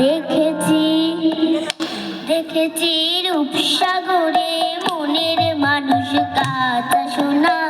দেখেছি দেখেছি রূপসাগরে মনের মানুষ কাঁচা শোনা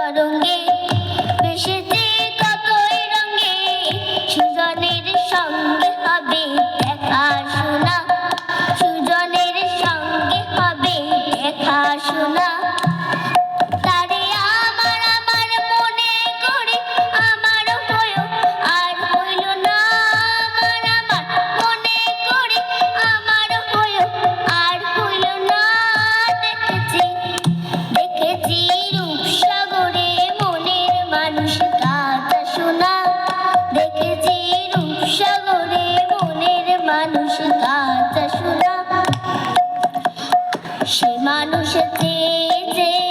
সে মানুষ যে যে